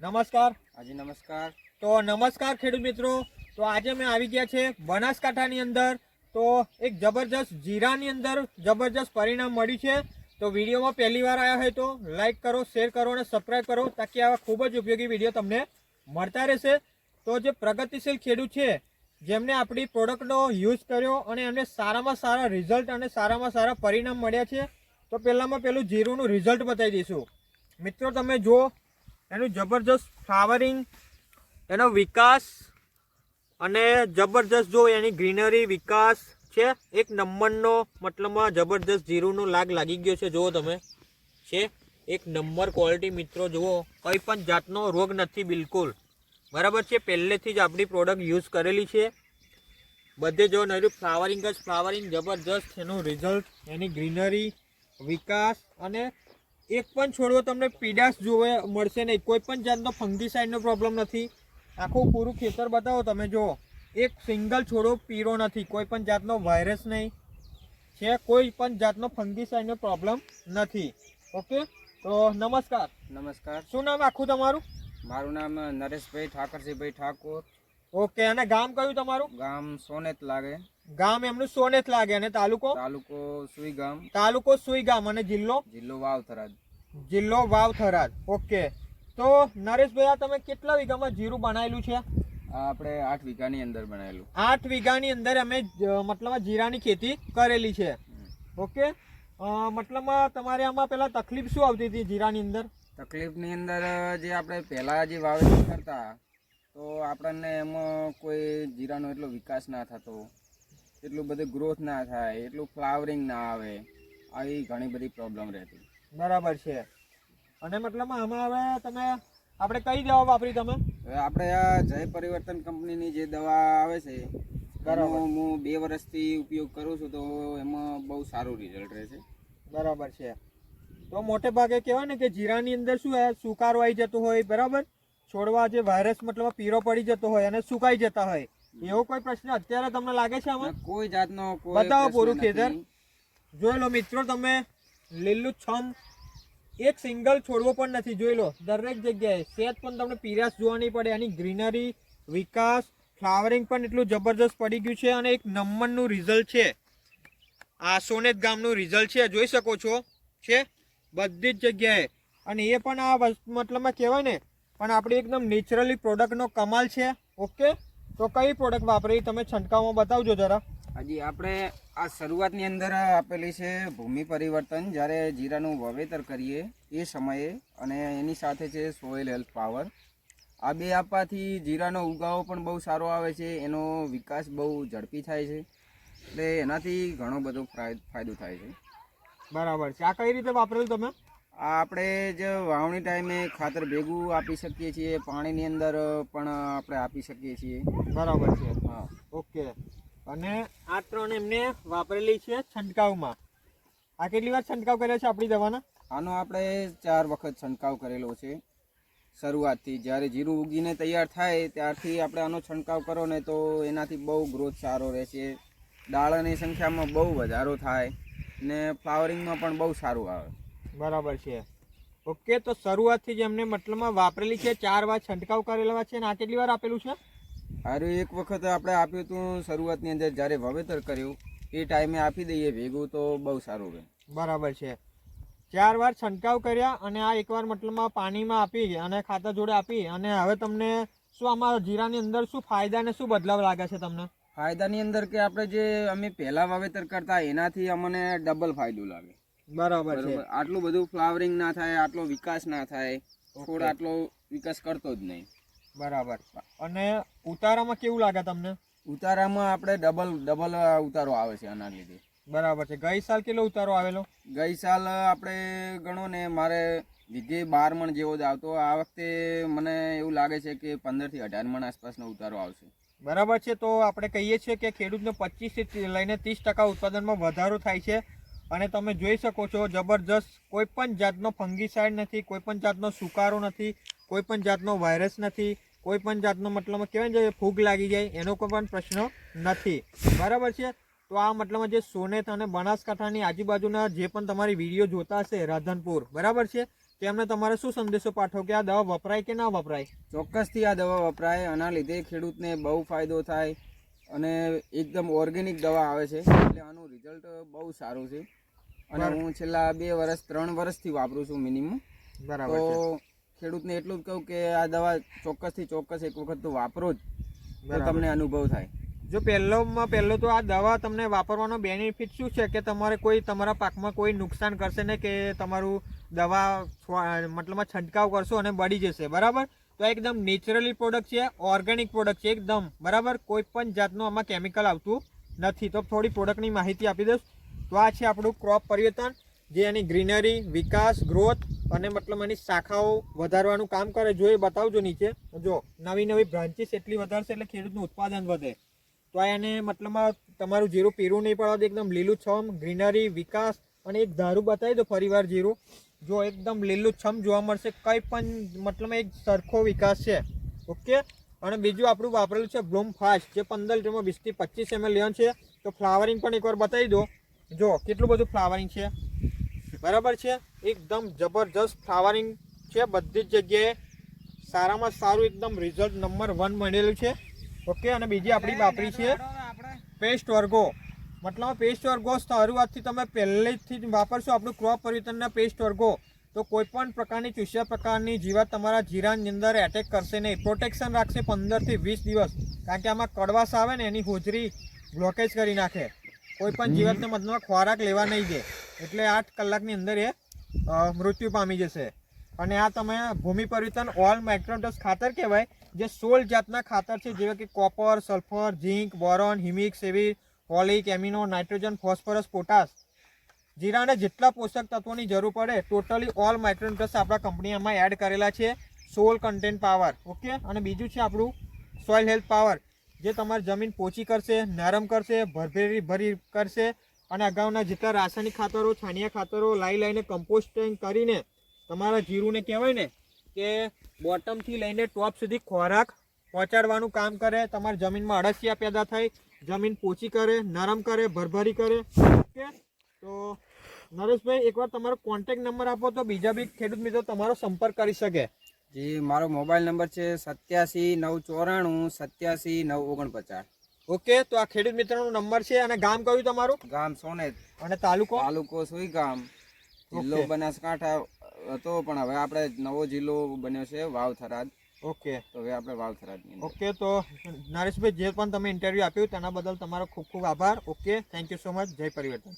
નમસ્કાર. હાજી નમસ્કાર. તો નમસ્કાર ખેડૂત મિત્રો. તો આજે મેં આવી ગયા છે બનાસકાંઠાની અંદર. તો એક જબરજસ્ત જીરાની અંદર જબરજસ્ત પરિણામ મળ્યું છે. તો વિડીયોમાં પહેલી વાર આવ્યા હોય તો લાઈક કરો શેર કરો અને સબસ્ક્રાઈબ કરો તાકી આવા ખૂબ જ ઉપયોગી વીડિયો તમને મળતા રહેશે. તો જે પ્રગતિશીલ ખેડૂત છે જેમને આપણી પ્રોડક્ટનો યુઝ કર્યો અને એમને સારામાં સારા રિઝલ્ટ અને સારામાં સારા પરિણામ મળ્યા છે તો પહેલામાં પહેલું જીરુંનું રિઝલ્ટ બતાવી દઈશું. મિત્રો તમે જુઓ એનું જબરજસ્ત ફ્લાવરિંગ એનો વિકાસ અને જબરજસ્ત જો એની ગ્રીનરી વિકાસ છે, એક નંબરનો મતલબમાં જબરજસ્ત જીરુનો લાગ લાગી ગયો છે. જુઓ તમે, છે, એક નંબર ક્વોલિટી મિત્રો, જુઓ, કંઈ પણ જાતનો રોગ નથી બિલકુલ. બરાબર છે, પહેલેથી જ આપણી પ્રોડક્ટ યુઝ કરેલી છે. બધે જો નર્યું ફ્લાવરિંગ જ ફ્લાવરિંગ જબરજસ્ત એનું રિઝલ્ટ એની ગ્રીનરી વિકાસ અને એક પણ છોડવો તમને પીડાશ જોવે મળશે નહીં. કોઈ પણ જાતનો ફંગીસાઇડનો પ્રોબ્લેમ નથી. આખું પૂરું ખેતર બતાવો તમે જુઓ. એક સિંગલ છોડો પીળો નથી. કોઈ પણ જાતનો વાયરસ નહીં. છે કોઈ પણ જાતનો ફંગીસાઇડનો પ્રોબ્લેમ નથી. ઓકે? તો નમસ્કાર. નમસ્કાર. શું નામ આખું તમારું? મારું નામ નરેશભાઈ ઠાકરસિંહભાઈ ઠાકોર. ઓકે અને ગામ કયું તમારું? ગામ સોનેત લાગે. ગામ એમનું સોનેત લાગે અને તાલુકો? તાલુકો સુઈ ગામ તાલુકો સુઈ ગામ અને જિલ્લો? જિલ્લો વાવથરાદ જિલ્લો વાવ થરાદ ઓકે. તો નરેશભાઈ આ તમે કેટલા વીઘામાં જીરું બનાવેલું છે? આપણે આઠ વીઘાની અંદર બનાવેલું. આઠ વીઘાની અંદર અમે મતલબ જીરાની ખેતી કરેલી છે. ઓકે? મતલબ તમારે આમાં પેલા તકલીફ શું આવતી હતી જીરાની અંદર? તકલીફની અંદર જે આપણે પહેલાં જે વાવેતર કરતા તો આપણને એમાં કોઈ જીરાનો એટલો વિકાસ ના થતો એટલું બધું ગ્રોથ ના થાય એટલું ફ્લાવરિંગ ના આવે આવી ઘણી બધી પ્રોબ્લેમ રહેતી. બરાબર છે. અને મતલબ આમાં હવે તમે આપણે કઈ દવા વાપરી તમે? આપણે આ જય પરિવર્તન કંપનીની જે દવા આવે છે બરાબર. હું બે વર્ષથી ઉપયોગ કરું છું તો એમાં બહુ સારું રિઝલ્ટ રહે છે બરાબર છે. તો મોટે ભાગે કહેવાય ને કે જીરાની અંદર શું હોય સુકારો આવી જતો હોય બરાબર? છોડવા જે વાયરસ મતલબ પીરો પડી જતો હોય અને સુકાઈ જતા હોય. એવો કોઈ પ્રશ્ન અત્યારે તમને લાગે છે આમાં? કોઈ જાતનો બતાવો પૂરું ખેતર. જોઈ લો મિત્રો તમે લીલું છમ. એક સિંગલ છોડવો પણ નથી, જોઈ લો. દરેક જગ્યાએ સેજ પણ તમને પીરાશ જોવા નહીં પડે. એની ગ્રીનરી, વિકાસ, ફ્લાવરિંગ પણ એટલું જબરજસ્ત પડી ગયું છે અને એક નંબરનું રિઝલ્ટ છે. આ સોનેત ગામનું રિઝલ્ટ છે, જોઈ શકો છો. છે? બધી જ જગ્યાએ. અને એ પણ આ મતલબમાં કહેવાય ને, પણ આપણી એકદમ નેચરલી પ્રોડક્ટનો કમાલ છે. ઓકે? તો કઈ પ્રોડક્ટ વાપરી તમે છંટકાવમાં બતાવજો જરા. હજી આપણે આ શરૂઆતની અંદર આપેલી છે ભૂમિ પરિવર્તન. જ્યારે જીરાનું વાવેતર કરીએ એ સમયે અને એની સાથે છે સોઇલ હેલ્થ પાવર. આ બે આપવાથી જીરાનો ઉગાવો પણ બહુ સારો આવે છે એનો વિકાસ બહુ ઝડપી થાય છે એટલે એનાથી ઘણો બધો ફાય- ફાયદો થાય છે. બરાબર છે. આ કઈ રીતે વાપરેલું તમે? આ આપણે જે વાવણી ટાઈમે ખાતર ભેગું આપી શકીએ છીએ પાણીની અંદર પણ આપણે આપી શકીએ છીએ. બરાબર છે. હા. ઓકે. અને આ ત્રણ એમને વાપરેલી છે છંટકાવમાં. આ કેટલી વાર છંટકાવ કર્યો છે આપણી દવાના? આનો આપણે ચાર વખત છંટકાવ કરેલો છે. શરૂઆતથી જ્યારે જીરું ઉગીને તૈયાર થાય ત્યારથી આપણે આનો છંટકાવ કરો ને તો એનાથી બહુ ગ્રોથ સારો રહેશે. દાળાની સંખ્યામાં બહુ વધારો થાય ને ફ્લાવરિંગમાં પણ બહુ સારું આવે. બરાબર છે. ઓકે તો શરૂઆતથી જ એમને મતલબમાં વાપરેલી છે ચાર વાર છંટકાવ કરેલા છે અને આ કેટલી વાર આપેલું છે? હારું એક વખત આપણે આપ્યું હતું શરૂઆતની અંદર જ્યારે વાવેતર કર્યું એ ટાઈમે આપી દઈએ ભેગું તો બહુ સારું રહે. બરાબર છે. ચાર વાર છંટકાવ કર્યા અને આ એકવાર મતલબમાં પાણીમાં આપી અને ખાતર જોડે આપી અને હવે તમને શું આમાં જીરાની અંદર શું ફાયદા અને શું બદલાવ લાગે છે તમને? ફાયદાની અંદર કે આપણે જે અમે પહેલા વાવેતર કરતા એનાથી અમને ડબલ ફાયદો લાગે. બરાબર છે. આટલું બધું ફ્લાવરિંગ ના થાય આટલો વિકાસ ના થાય. છોડ આટલો વિકાસ કરતો જ નહીં. બરાબર. અને ઉતારામાં કેવું લાગે તમને? ઉતારામાં આપણે ડબલ ડબલ ઉતારો આવે છે આના લીધે. બરાબર છે. ગઈ સાલ કેટલો ઉતારો આવેલો? ગઈ સાલ આપણે ગણો ને મારે વીઘે બાર મણ જેવો જ આવતો. આ વખતે મને એવું લાગે છે કે પંદરથી અઢાર મણ આસપાસનો ઉતારો આવશે. બરાબર છે. તો આપણે કહીએ છીએ કે ખેડૂતને પચીસથી લઈને ત્રીસ ટકા ઉત્પાદનમાં વધારો થાય છે. અને તમે જોઈ શકો છો જબરજસ્ત કોઈ પણ જાતનો ફંગીસાઇડ નથી કોઈ પણ જાતનો સુકારો નથી. કોઈ પણ જાતનો વાયરસ નથી કોઈ પણ જાતનો મતલબ કહેવાય ને જે ફૂગ લાગી જાય એનો કોઈ પણ પ્રશ્ન નથી. બરાબર છે? તો આ મતલબમાં જે સોનેત અને બનાસકાંઠાની આજુબાજુના જે પણ તમારી વીડિયો જોતા હશે રાધનપુર બરાબર છે? તેમને તમારે શું સંદેશો પાઠવો કે આ દવા વપરાય કે ના વપરાય? ચોક્કસથી આ દવા વપરાય આના લીધે ખેડૂતને બહુ ફાયદો થાય અને એકદમ ઓર્ગેનિક દવા આવે છે. એટલે આનું રિઝલ્ટ બહુ સારું છે. અને હું છેલ્લા બે વર્ષ ત્રણ વર્ષથી વાપરું છું મિનિમમ બરાબર તો ખેડૂતને એટલું જ કહું કે આ દવા ચોક્કસથી ચોક્કસ એક વખત તો વાપરો જ તો તમને અનુભવ થાય. જો પહેલોમાં પહેલો તો આ દવા તમને વાપરવાનો બેનિફિટ શું છે? કે તમારે કોઈ તમારા પાકમાં કોઈ નુકસાન કરશે ને કે તમારું દવા મતલબમાં છંટકાવ કરશો અને બળી જશે બરાબર? તો આ એકદમ નેચરલી પ્રોડક્ટ છે ઓર્ગેનિક પ્રોડક્ટ છે એકદમ બરાબર? કોઈ પણ જાતનું આમાં કેમિકલ આવતું નથી. તો થોડી પ્રોડક્ટની માહિતી આપી દઉં તો આ છે આપણું ક્રોપ પરિવર્તન. જે એની ગ્રીનરી, વિકાસ, ગ્રોથ અને મતલબ એની શાખાઓ વધારવાનું કામ કરે, જો એ બતાવજો નીચે. જો, નવી નવી બ્રાન્ચીસ એટલી વધારશે એટલે ખેડૂતનું ઉત્પાદન વધે. તો એને મતલબમાં તમારું જીરું પીરું નહીં પડવા દે એકદમ લીલું છમ, ગ્રીનરી, વિકાસ અને એક ધારું બતાવી દો ફરીવાર જીરું. જો એકદમ લીલું છમ જોવા મળશે, કંઈ પણ મતલબ એક સરખો વિકાસ છે. ઓકે? અને બીજું આપણું વાપરેલું છે બ્લૂમ ફાસ્ટ, જે પંદર લીટરમાં વીસથી પચીસ એમએલ લેવાનું છે. તો ફ્લાવરિંગ પણ એકવાર બતાવી દો. જો, કેટલું બધું ફ્લાવરિંગ છે? બરાબર છે? એકદમ જબરજસ્ત ફ્લાવરિંગ છે. બધી જ જગ્યાએ સારામાં સારું એકદમ રિઝલ્ટ નંબર વન મળેલું છે. ઓકે અને બીજી આપણી વાપરી છે. પેસ્ટ વર્ગો. મતલબ પેસ્ટ વર્ગો શરૂઆતથી તમે પહેલેથી જ વાપરશો આપણું ક્રોપ પરિવર્તનના પેસ્ટ વર્ગો તો કોઈપણ પ્રકારની ચૂસ્યા પ્રકારની જીવાત તમારા જીરાની અંદર એટેક કરશે નહીં. પ્રોટેક્શન રાખશે પંદરથી વીસ દિવસ. કારણ કે આમાં કડવાશ આવે ને એની હોજરી બ્લોકેજ કરી નાખે. કોઈ પણ જીવાતને મતલબ ખોરાક લેવા નહીં દે. એટલે આઠ કલાકની અંદર એ મૃત્યુ પામી જશે. અને આ તમે ભૂમિ પરિવર્તન ઓલ માઇક્રોડસ ખાતર કહેવાય, જે સોળ જાતના ખાતર છે, જેવા કે copper, sulphur, zinc, boron, humic સેવી હોલિક, એમિનો, નાઇટ્રોજન, ફોસ્ફરસ, પોટાશ. જીરાને જેટલા પોષક તત્વોની જરૂર પડે, ટોટલી ઓલ માઇક્રોડસ આપણા કંપનીમાં એડ કરેલા છે, સોલ કન્ટેન્ટ પાવર. ઓકે? અને બીજું છે આપણું સોઇલ હેલ્થ પાવર. જે તમારી જમીન પોચી કરશે, નરમ કરશે, ભરભેરી ભરી કરશે અને અગાઉના જેટલા રાસાયણિક ખાતરો, છાણિયા ખાતરો લાવી લઈને કમ્પોસ્ટિંગ કરીને તમારા જીરુને કહેવાય ને કે બોટમથી લઈને ટોપ સુધી ખોરાક પહોંચાડવાનું કામ કરે, તમારી જમીનમાં અળસિયા પેદા થાય, જમીન પોચી કરે, નરમ કરે, ભરભરી કરે. ઓકે? તો નરેશભાઈ, એકવાર તમારો કોન્ટેક્ટ નંબર આપો તો બીજા બી ખેડૂત મિત્રો તમારો સંપર્ક કરી શકે. જી મારો મોબાઈલ નંબર છે સત્યાસી નવ ચોરાણું સત્યાસી નવ ઓગણપચાસ. ઓકે તો આ ખેડૂત મિત્રનો નંબર છે અને ગામ કયું તમારું? ગામ સોનેજ. અને તાલુકો? તાલુકો સુઈ ગામ. જિલ્લો બનાસકાંઠા હતો પણ હવે આપણે નવો જિલ્લો બન્યો છે વાવ થરાદ ઓકે. તો હવે આપણે વાવ અંદર. ઓકે તો નરેશભાઈ જે પણ તમે ઇન્ટરવ્યૂ આપ્યું તેના બદલ તમારો ખૂબ ખૂબ આભાર. Okay thank you so much જય પરિવર્તન.